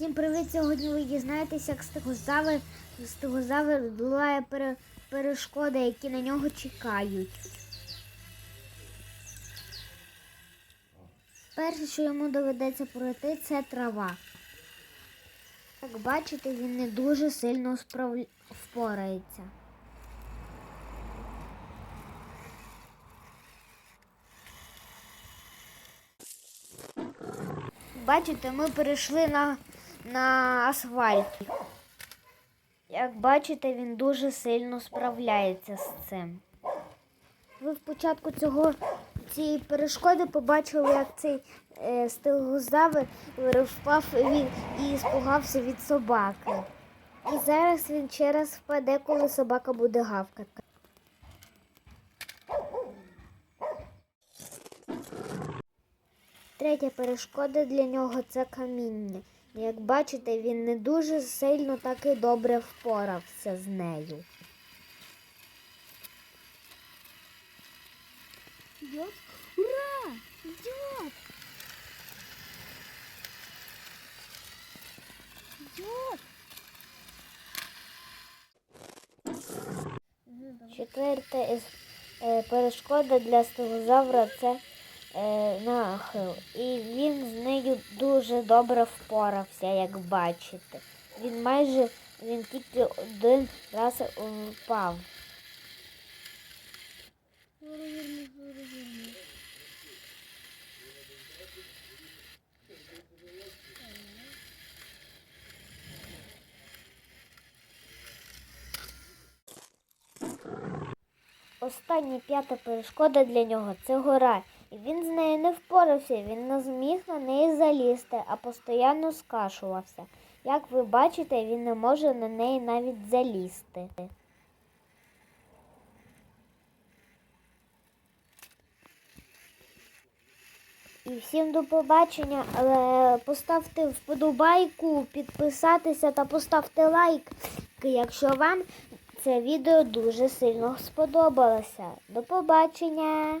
Всім привіт! Сьогодні ви дізнаєтеся, як стегозавр, стегозавр долає пере, перешкоди, які на нього чекають. Перше, що йому доведеться пройти, це трава. Як бачите, він не дуже сильно справ... впорається. Бачите, ми перейшли на, на асфальт. Як бачите, він дуже сильно справляється з цим. Ви в початку цього цієї перешкоди побачили, як цей е, стегозавр впав від, і спугався від собаки. І зараз він ще раз впаде, коли собака буде гавкати. Третя перешкода для нього це каміння. Як бачите, він не дуже сильно так і добре впорався з нею. Идет? Ура! Идет! Идет! Четверта е, перешкода для стегозавра це е, нахил. І він з нею дуже добре впорався, як бачите. Він майже він тільки один раз впав. Остання п'ята перешкода для нього це гора. І він з нею не впорався, він не зміг на неї залізти, а постійно скашувався. Як ви бачите, він не може на неї навіть залізти. І всім до побачення, але поставте вподобайку, підписатися та поставте лайк, якщо вам це відео дуже сильно сподобалося. До побачення!